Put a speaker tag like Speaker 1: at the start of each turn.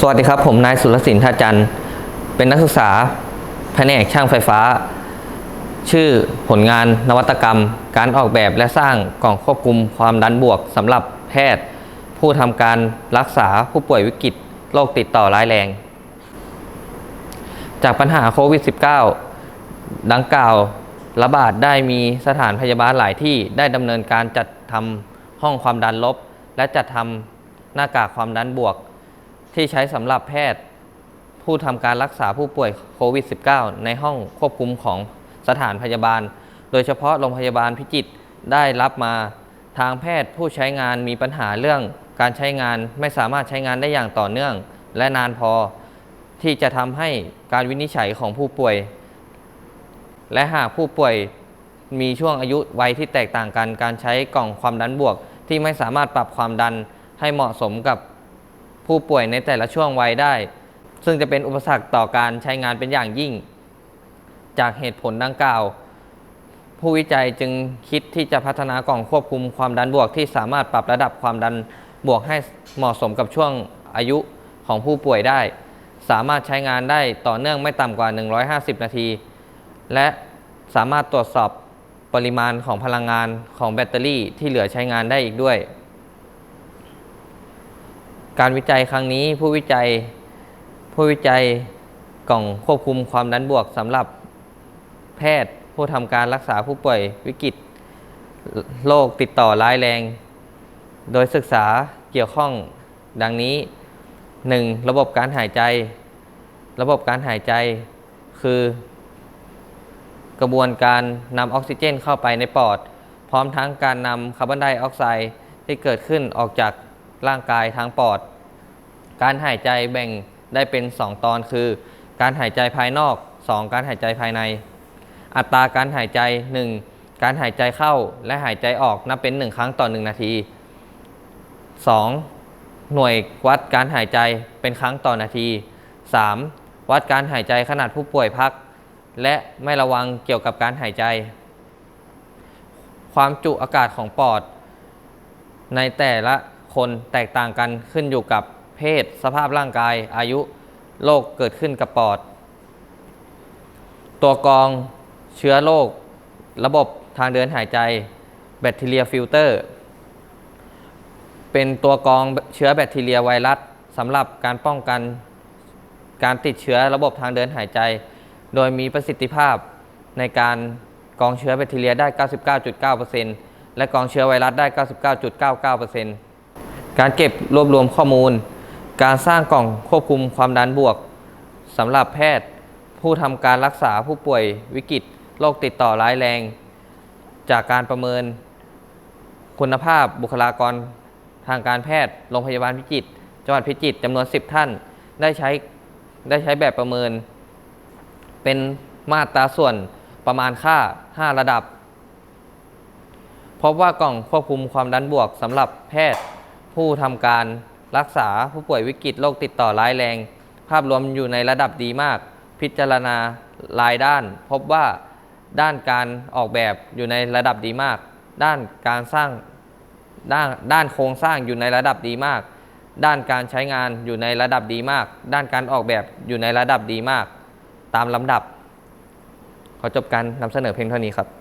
Speaker 1: สวัสดีครับ ผมนายสุรศิลป์ท่าจันทร์เป็นนักศึกษาแผนกช่างไฟฟ้า ชื่อผลงานนวัตกรรม การออกแบบและสร้างกล่องควบคุมความดันบวกสำหรับแพทย์ ผู้ทำการรักษาผู้ป่วยวิกฤตโรคติดต่อร้ายแรง จากปัญหาโควิด -19 ดังกล่าวระบาดได้มีสถานพยาบาลหลายที่ได้ดำเนินการจัดทำห้องความดันลบ และจัดทำหน้ากากความดันบวก ที่ใช้สำหรับแพทย์ ผู้ทำการรักษาผู้ป่วยโควิด -19 ในห้องควบคุมของสถานพยาบาล โดยเฉพาะโรงพยาบาลพิจิตรได้รับมาทางแพทย์ผู้ใช้งานมีปัญหาเรื่องการใช้งานไม่สามารถใช้งานได้อย่างต่อเนื่อง และนานพอที่จะทำให้การวินิจฉัยของผู้ป่วย และหากผู้ป่วยมีช่วงอายุวัยที่แตกต่างกัน การใช้กล่องความดันบวก ที่ไม่สามารถปรับความดันให้เหมาะสมกับ ผู้ป่วยในแต่ละช่วงวัยได้ ซึ่งจะเป็นอุปสรรคต่อการใช้งานเป็นอย่างยิ่ง จากเหตุผลดังกล่าว ผู้วิจัยจึงคิดที่จะพัฒนากล่องควบคุมความดันบวกที่สามารถปรับระดับความดันบวกให้เหมาะสมกับช่วงอายุของผู้ป่วยได้ สามารถใช้งานได้ต่อเนื่องไม่ต่ำกว่า 150 นาที และสามารถตรวจสอบปริมาณของพลังงานของแบตเตอรี่ที่เหลือใช้งานได้อีกด้วย การวิจัยครั้งนี้ผู้วิจัย ผู้วิจัยกล่องควบคุมความดันบวกสำหรับแพทย์ผู้ทำการรักษาผู้ป่วยวิกฤตโรคติดต่อร้ายแรง โดยศึกษาเกี่ยวข้องดังนี้ 1. ระบบการหายใจ ระบบการหายใจคือ กระบวนการนำออกซิเจนเข้าไปในปอด พร้อมทั้งการนำคาร์บอนไดออกไซด์ที่เกิดขึ้นออกจาก ร่างกายทางปอด การหายใจแบ่งได้เป็น 2 ตอนคือ การหายใจภายนอก 2 การหายใจภายใน อัตราการหายใจ 1 การหายใจเข้าและหายใจออกนับเป็น 1 ครั้งต่อ 1 นาที 2. หน่วยวัดการหายใจเป็นครั้งต่อนาที 3. วัดการหายใจขนาดผู้ป่วยพัก และไม่ระวังเกี่ยวกับการหายใจ ความจุอากาศของปอด ในแต่ละ คนแตกต่างกันขึ้นอยู่กับเพศ สภาพร่างกาย อายุโรคเกิดขึ้นกับปอด ตัวกรองเชื้อโรคระบบทางเดินหายใจแบคทีเรียฟิลเตอร์ เป็นตัวกรองเชื้อแบคทีเรียไวรัสสำหรับการป้องกันการติดเชื้อระบบทางเดินหายใจ โดยมีประสิทธิภาพในการกรองเชื้อแบคทีเรียได้ 99.9%และกรองเชื้อไวรัสได้ 99.99% การเก็บรวบรวมข้อมูล การสร้างกล่องควบคุมความดันบวกสำหรับแพทย์ผู้ทำการรักษาผู้ป่วยวิกฤตโรคติดต่อร้ายแรง จากการประเมิน คุณภาพบุคลากรทางการแพทย์โรงพยาบาลพิจิตรจังหวัดพิจิตรจำนวน 10 ท่านได้ใช้ได้ใช้แบบประเมิน เป็นมาตราส่วนประมาณค่า 5 ระดับ พบว่ากล่องควบคุมความดันบวกสำหรับแพทย์ ผู้ทำการรักษาผู้ป่วยวิกฤตโรคติดต่อร้ายแรง ภาพรวมอยู่ในระดับดีมาก พิจารณารายด้าน พบว่าด้านการออกแบบอยู่ในระดับดีมาก ด้านการสร้างด้านด้านโครงสร้างอยู่ในระดับดีมาก ด้านการใช้งานอยู่ในระดับดีมาก ด้านการออกแบบอยู่ในระดับดีมาก ตามลำดับ ขอจบการนำเสนอเพียงเท่านี้ครับ